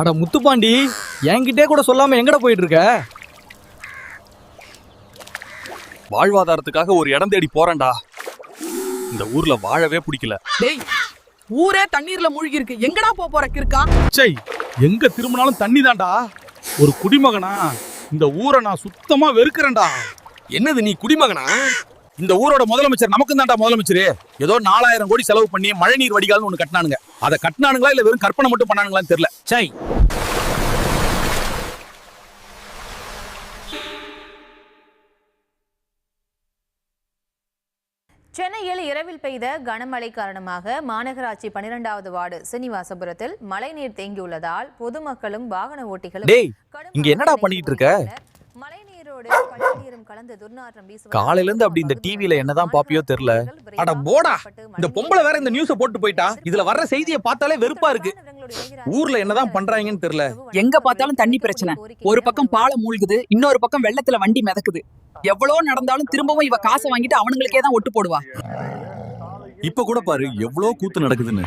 அட முத்துப்பாண்டி என்கிட்டே கூட சொல்லாம எங்கட போயிட்டு இருக்க வாழ்வாதாரத்துக்காக ஒரு இடம் தேடி போறேன்டா. இந்த ஊர்ல வாழவே பிடிக்கல. டேய் ஊரே தண்ணீர்ல மூழ்கி இருக்கு எங்கடா போக போற கிறுக்கா? சை எங்க திரும்பினாலும் தண்ணி தான்டா ஒரு குடிமகனா இந்த ஊரை நான் சுத்தமா வெறுக்கிறேன்டா. என்னது நீ குடிமகனா? இந்த ஊரோட முதலமைச்சர் நமக்கு தான்டா முதலமைச்சர். ஏதோ நாலாயிரம் கோடி செலவு பண்ணி மழைநீர் வடிகால்னு ஒண்ணு கட்டினானுங்க. அதை கட்டினானுங்களா இல்ல வெறும் கற்பனை மட்டும் பண்ணானுங்களான்னு தெரியல. சை. சென்னையில் இரவில் பெய்த கனமழை காரணமாக மாநகராட்சி பனிரெண்டாவது வார்டு சீனிவாசபுரத்தில் மழைநீர் தேங்கியுள்ளதால் பொதுமக்களும் வாகன ஓட்டிகளும் இங்க என்னடா பண்ணிட்டு இருக்க? காலையில இருந்து அப்படி இந்த TV ல என்னதான் பாப்பியோ தெரியல. அட போடா! இந்த பொம்பளை வேற இந்த நியூஸ போட்டு போயிட்டா. இதுல வர்ற செய்தியை பார்த்தாலே வெறுப்பா இருக்கு. ஊர்ல என்னதான் பண்றாங்கன்னு தெரியல. எங்க பார்த்தாலும் தண்ணி பிரச்சனை. ஒரு பக்கம் பாலம் மூழ்குது இன்னொரு பக்கம் வெள்ளத்துல வண்டி மிதக்குது. எவ்வளவு நடந்தாலும் திரும்பவும் இவ காசை வாங்கிட்டு அவனுங்களுக்கே தான் ஒட்டு போடுவா. இப்ப கூட பாரு எவ்வளவு கூத்து நடக்குதுன்னு.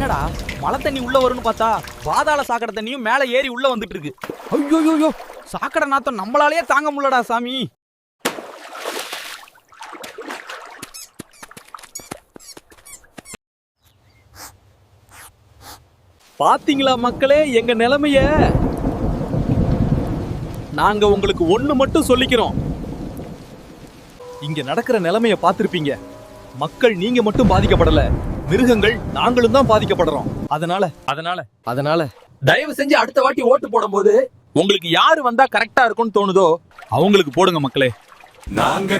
என்னடா மழை தண்ணி உள்ள வரும்னு பார்த்தா பாதாள சாக்கடை தண்ணியும் மேல ஏறி உள்ள வந்துட்டு இருக்கு ஐயோ சாக்கடை நாத்தம் நம்மளாலேயே தாங்க முடியலடா சாமி. பாத்தீங்களா மக்களே எங்க நிலைமைய? நாங்க உங்களுக்கு ஒண்ணு மட்டும் சொல்லிக்கிறோம். இங்க நடக்கிற நிலைமைய பார்த்திருப்பீங்க. மக்கள் நீங்க மட்டும் பாதிக்கப்படல. மிருகங்கள் நாங்களும் தான் பாதிக்கப்படுறோம். அதனால அதனால அதனால தயவு செஞ்சு அடுத்த வாட்டி ஓட்டு போடும்போது உங்களுக்கு யாரு வந்தா கரெக்டா இருக்கும்னு தோணுதோ அவங்களுக்கு போடுங்க மக்களே. நாங்க